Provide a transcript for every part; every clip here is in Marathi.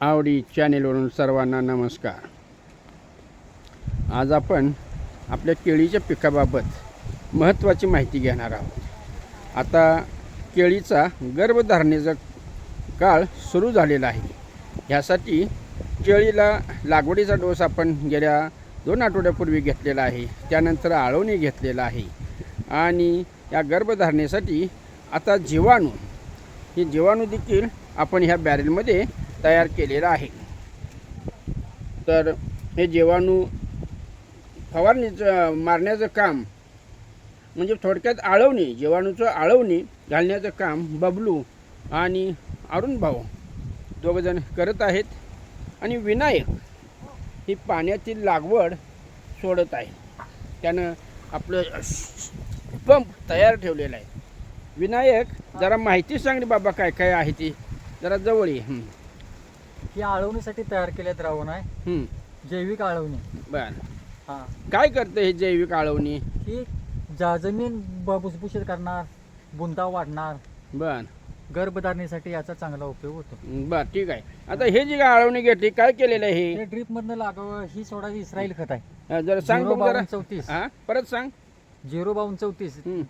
आवडी चॅनेलवरून सर्वांना नमस्कार. आज आपण आपल्या केळीच्या पिकाबाबत महत्त्वाची माहिती घेणार आहोत. आता केळीचा गर्भधारणेचा काळ सुरू झालेला आहे. ह्यासाठी केळीला लागवडीचा डोस आपण गेल्या दोन आठवड्यापूर्वी घेतलेला आहे. त्यानंतर आळवणी घेतलेला आहे. आणि या गर्भधारणेसाठी आता जीवाणू हे जीवाणू देखील आपण ह्या बॅरेलमध्ये तयार केलेलं आहे. तर हे जीवाणू फवारणीचं मारण्याचं काम म्हणजे थोडक्यात आळवणी जीवाणूचं आळवणी घालण्याचं काम बबलू आणि अरुण भाऊ दोघंजण करत आहेत आणि विनायक ही पाण्याची लागवड सोडत आहे. त्यानं आपलं पंप तयार ठेवलेलं आहे. विनायक जरा माहिती सांग रे बाबा काय काय आहे ती? जरा जवळ ये. हं, ही आळवणीसाठी तयार केले द्रावण आहे. हं. जैविक आळवणी. बर. हा. काय करते हे जैविक आळवणी? ही जा जमीन ब- भुसभुशीत करणार बुंदा वाढणार. बर. गर्भधारणेसाठी याचा चांगला उपयोग होतो. बर ठीक आहे. आता हे जी आळवणी घेतली काय केलेलं आहे ते ड्रीप मधनं लागावं ही सोडायची इस्रायल खत आहे. हे हा, जरा सांग झिरो बघू जरा. बावन्न चौतीस. हा परत सांग. झिरो बावन्न चौतीस. हं.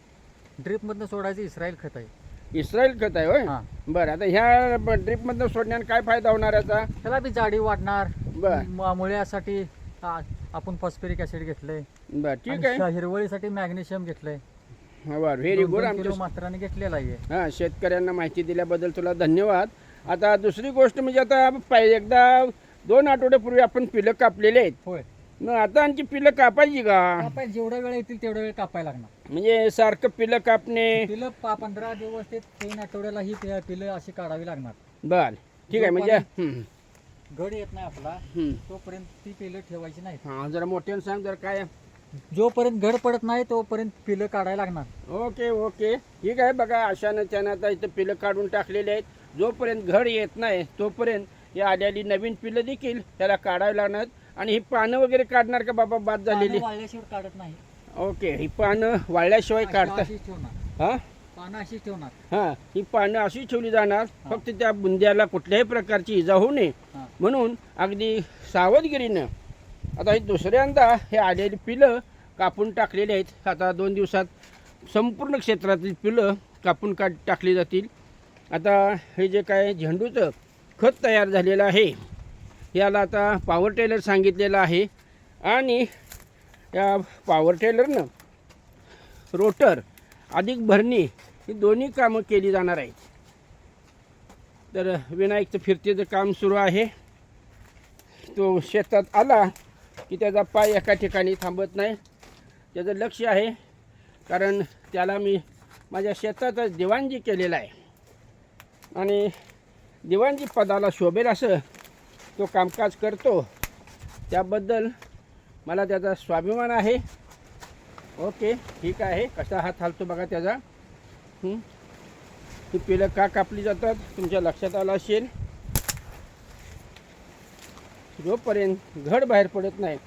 ड्रीप मधनं सोडायचं इस्रायल खत आहे. इस्रायल खत आहे होय? हा. बरं आता ह्या ड्रीपमधनं सोडण्याने काय फायदा होणार याचा? त्याला बी जाडी वाढणार. बर. म- मुळ्यासाठी आ- आपण फॉस्फेरिक ऍसिड घेतलंय. बर ठीक आणि आहे. श- हिरवळीसाठी मॅग्नेशियम घेतलंय. बर व्हेरी दोन- गुड दोन आमच्या किलो मात्राने घेतलेला आहे. हां शेतकऱ्यांना माहिती दिल्याबद्दल तुला धन्यवाद. आता दुसरी गोष्ट म्हणजे आता पाय एकदा दोन आठवड्यापूर्वी आपण पिलं कापलेले आहेत. होय. मग आता आणखी पिलं कापायची का? कापायला जेवढा वेळ येतील तेवढा वेळ कापायला लागणार. म्हणजे सारखं पिलं कापणे. पिलं पा पंधरा दिवस ते तीन आठवड्याला ही पिलं अशी काढावी लागणार. बर ठीक आहे म्हणजे गड येत नाही आपला. तोपर्यंत ती पिलं ठेवायची नाही हां जरा मोठ्यानं सांग जरा काय. जोपर्यंत घड पडत नाही तोपर्यंत पिलं काढायला लागणार. Okay okay. ठीक आहे बघा अशानं त्यानं आता इथं पिलं काढून टाकलेले आहेत. जोपर्यंत घड येत नाही तोपर्यंत या आलेली नवीन पिलं देखील त्याला काढावी लागणार. आणि ही पानं वगैरे काढणार का बाबा? बाद झालेली. पानं वाळल्याशिवाय काढत नाही. ओके ही पानं वाळल्याशिवाय काढता ठेवणार. हां? पानं ठेवणार. हां ही पानं अशी ठेवली जाणार. फक्त त्या बुंद्याला कुठल्याही प्रकारची इजा होऊ नये. हा. म्हणून अगदी सावधगिरीनं आता ही दुसऱ्यांदा हे आलेली पिलं कापून टाकलेली आहेत. आता दोन दिवसात संपूर्ण क्षेत्रातील पिलं कापून काढ टाकली जातील. आता हे जे काय झेंडूचं खत तयार झालेलं आहे याला आता पॉवर टेलर सांगितलेलं आहे. आणि या पॉवर टेलरनं रोटर अधिक भरणी ही दोन्ही कामं केली जाणार आहेत. तर विनायकचं फिरतीचं काम सुरू आहे. तो शेतात आला की त्याचा पाय एका ठिकाणी थांबत नाही. त्याचं लक्ष आहे कारण त्याला मी माझ्या शेतातच दिवाणजी केलेला आहे. आणि दिवाणजी पदाला शोभेल असं तो कामकाज करतो. त्याबद्दल मला त्याचा स्वाभिमान आहे. ओके ठीक आहे. कसा हात हालतो बघा त्याचा. ती ही पिलं का कापली जातात? तुमच्या लक्षात आलं असेल. जोपर्यंत घड बाहेर पडत नाही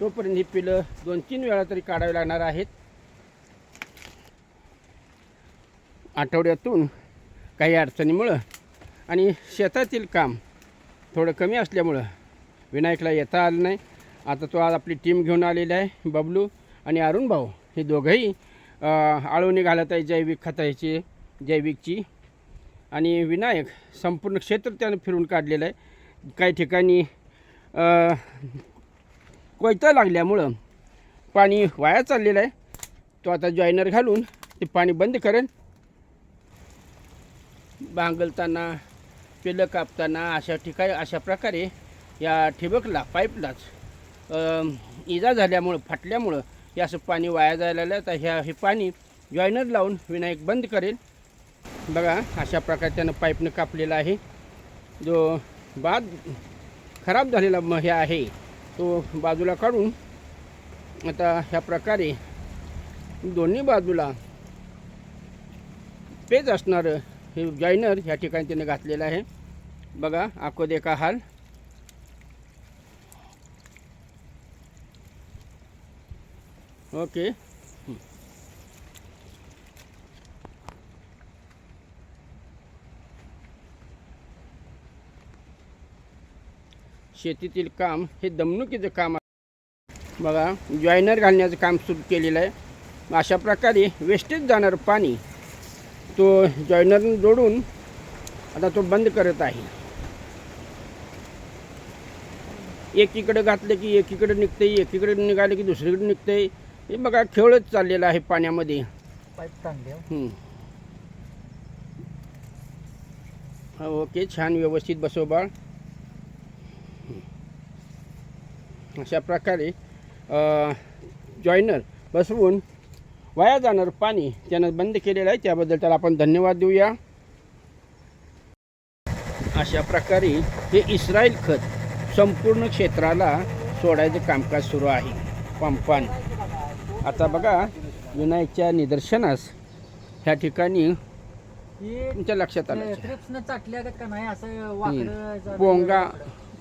तोपर्यंत ही पिलं दोन तीन वेळा तरी काढावी लागणार आहेत. आठवड्यातून काही अडचणीमुळं आणि शेतातील काम थोडं कमी असल्यामुळं विनायकला येता आलं नाही. आता तो आज आपली टीम घेऊन आलेला आहे बबलू आणि अरुण भाऊ. हे दोघंही आळवणी घालत आहे जैविक खताची जैविकची. आणि विनायक संपूर्ण क्षेत्र त्यानं फिरून काढलेलं आहे. काही ठिकाणी कोयता लागल्यामुळं पाणी वाया चाललेलं आहे. तो आता जॉईनर घालून ते पाणी बंद करेल बांगलताना पिलं कापताना अशा ठिकाणी अशा प्रकारे या ठिबकला पाईपलाच इजा झाल्यामुळं फाटल्यामुळं हे असं पाणी वाया जायला लागलं तर ह्या हे पाणी जॉईनर लावून विनायक बंद करेल. बघा अशा प्रकारे त्यानं पाईपनं कापलेला आहे. जो बाद खराब झालेला म हे आहे तो बाजूला काढून आता ह्या प्रकारे दोन्ही बाजूला पेज असणारं हे जॉईनर ह्या ठिकाणी त्याने घातलेलं आहे. बघा आखो का हाल ओके. शेतीतील काम हे दमणुकीचं काम आहे. बघा जॉयनर घालण्याचं काम सुरू केलेलं आहे. अशा प्रकारे वेस्टेज जाणारं पाणी तो जॉयनरनं जोडून आता तो बंद करत आहे. एकीकडे घातलं की एकीकडे निघतंय एकीकडे निघालं की दुसरीकडे निघतंय. हे बघा खेळच चाललेला आहे पाण्यामध्ये. पाईप ओके छान व्यवस्थित बसव बाळ. अशा प्रकारे जॉईनर बसवून वाया जाणारं पाणी त्यानं बंद केलेलं आहे. त्याबद्दल त्याला आपण धन्यवाद देऊया. अशा प्रकारे हे इस्रायल खत संपूर्ण क्षेत्राला सोडायचं कामकाज सुरू आहे. पंपाने. आता बघा विनायकच्या निदर्शनास ह्या ठिकाणी तुमच्या लक्षात आलं का नाही? असं पोंगा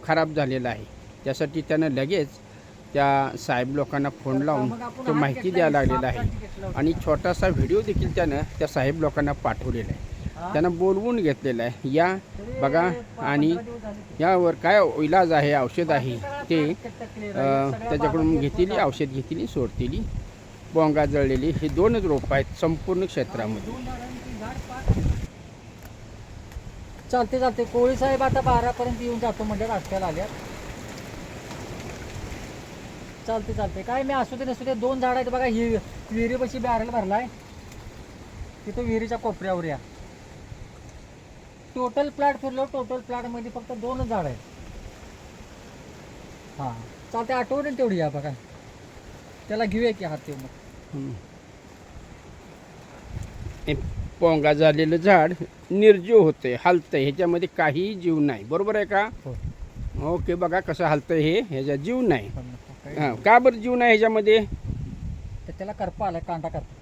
खराब झालेला आहे. त्यासाठी त्यानं लगेच त्या साहेब लोकांना फोन लावून तो हात माहिती घेतला द्यायला लागलेला आहे. घेतला. आणि छोटासा व्हिडिओ देखील त्यानं त्या साहेब लोकांना पाठवलेला आहे? त्यानं बोलवून घेतलेलं आहे. या बघा आणि. यावर काय इलाज आहे औषध आहे ते त्याच्याकडून घेतलं. औषध घेतलेली सोडलेली बोंगा जळलेली ही दोनच रोपं आहेत संपूर्ण क्षेत्रामध्ये. चालते चालते. कोळी साहेब आता बारापर्यंत येऊन जातो म्हणजे रस्त्याला आल्यात चालते चालते. काय मी असू दे नसू दे. दोन झाड आहेत बघा. ही विहिरीपाशी बॅरल भरलाय. तिथं विहिरीच्या कोपऱ्यावर या. टोटल प्लॅट फिरलो. टोटल प्लॅटमध्ये फक्त दोनच झाड आहेत. हा. चालते आठवण तेवढी या बघा. त्याला घेऊया की हात येऊ मग. पोंगा झालेलं झाड निर्जीव होते हलतंय. ह्याच्यामध्ये काहीही जीव नाही. बरोबर आहे का? हो. ओके बघा कसं हलतंय हे. ह्याच्यात जीव नाही. काही हां का बरं जीव नाही ह्याच्यामध्ये? तर त्याला करपा आलाय कांदा करपा.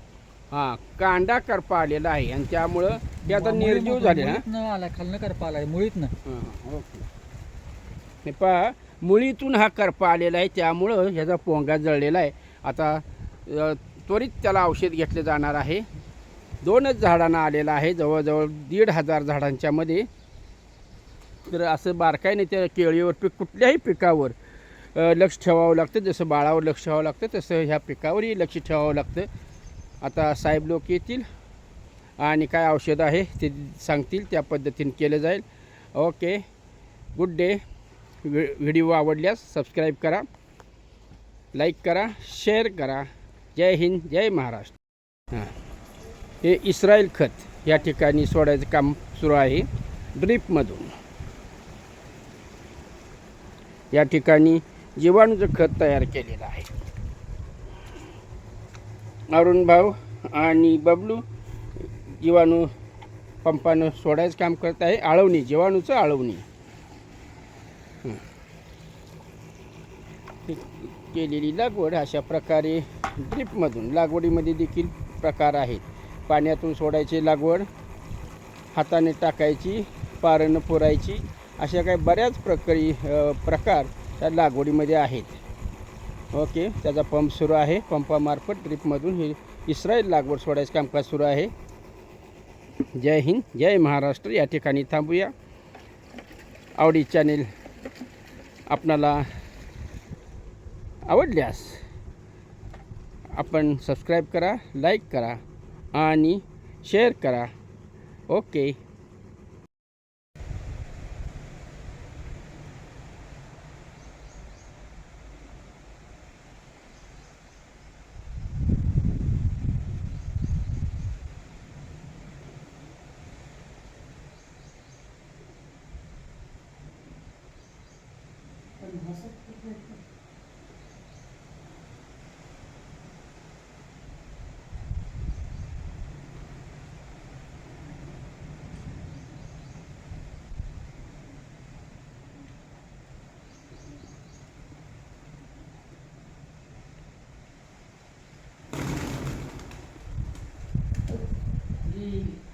हां कांदा करपा आलेला आहे आणि त्यामुळं ते आता निर्जीव झाले ना? आलाय खालनं करपा आलाय मुळीत न. हां, ओके. हे पहा मुळीतून हा करपा आलेला आहे. त्यामुळं ह्याचा पोंगा जळलेला आहे. आता अ, त्वरित त्याला औषध घेतले जाणार आहे. दोनच झाडांना आलेला आहे. जवळजवळ दीड हजार झाडांच्या मध्ये. तर असं बारकाईने त्या केळीवर पीक कुठल्याही पिकावर लक्ष ठेवावं लागतं. जसं बाळावर लक्ष ठेवावं लागतं तसं ह्या पिकावरही लक्ष ठेवावं लागतं. आता साहेब लोक येतील आणि काय औषध आहे ते सांगतील. त्या पद्धतीने केलं जाईल. ओके. गुड डे व्हि व्हिडिओ आवडल्यास सबस्क्राईब करा. लाईक करा शेअर करा. जय हिंद जय महाराष्ट्र. हां. हे इस्रायल खत या ठिकाणी सोडायचं काम सुरू आहे ड्रीपमधून. या ठिकाणी जीवाणूचं खत तयार केलेलं आहे. अरुण भाऊ आणि बबलू जीवाणू पंपानं सोडायचं काम करत आहे. आळवणी जीवाणूचं आळवणी. हं. केलेली लागवड अशा प्रकारे ड्रीपमधून लागवडीमध्ये देखील प्रकार आहेत. पाण्यातून सोडायची लागवड हाताने टाकायची पारणं पुरायची अशा काही बऱ्याच प्रकारी प्रकार त्या लागवडीमध्ये आहेत. ओके त्याचा पंप सुरू आहे. पंपामार्फत ड्रीपमधून हे इस्रायल लागवड सोडायचं कामकाज सुरू आहे. जय हिंद जय महाराष्ट्र. या ठिकाणी थांबूया. आवडी चॅनेल आपणाला आवडल्यास आपण सबस्क्राईब करा लाईक करा आणि शेअर करा. ओके ही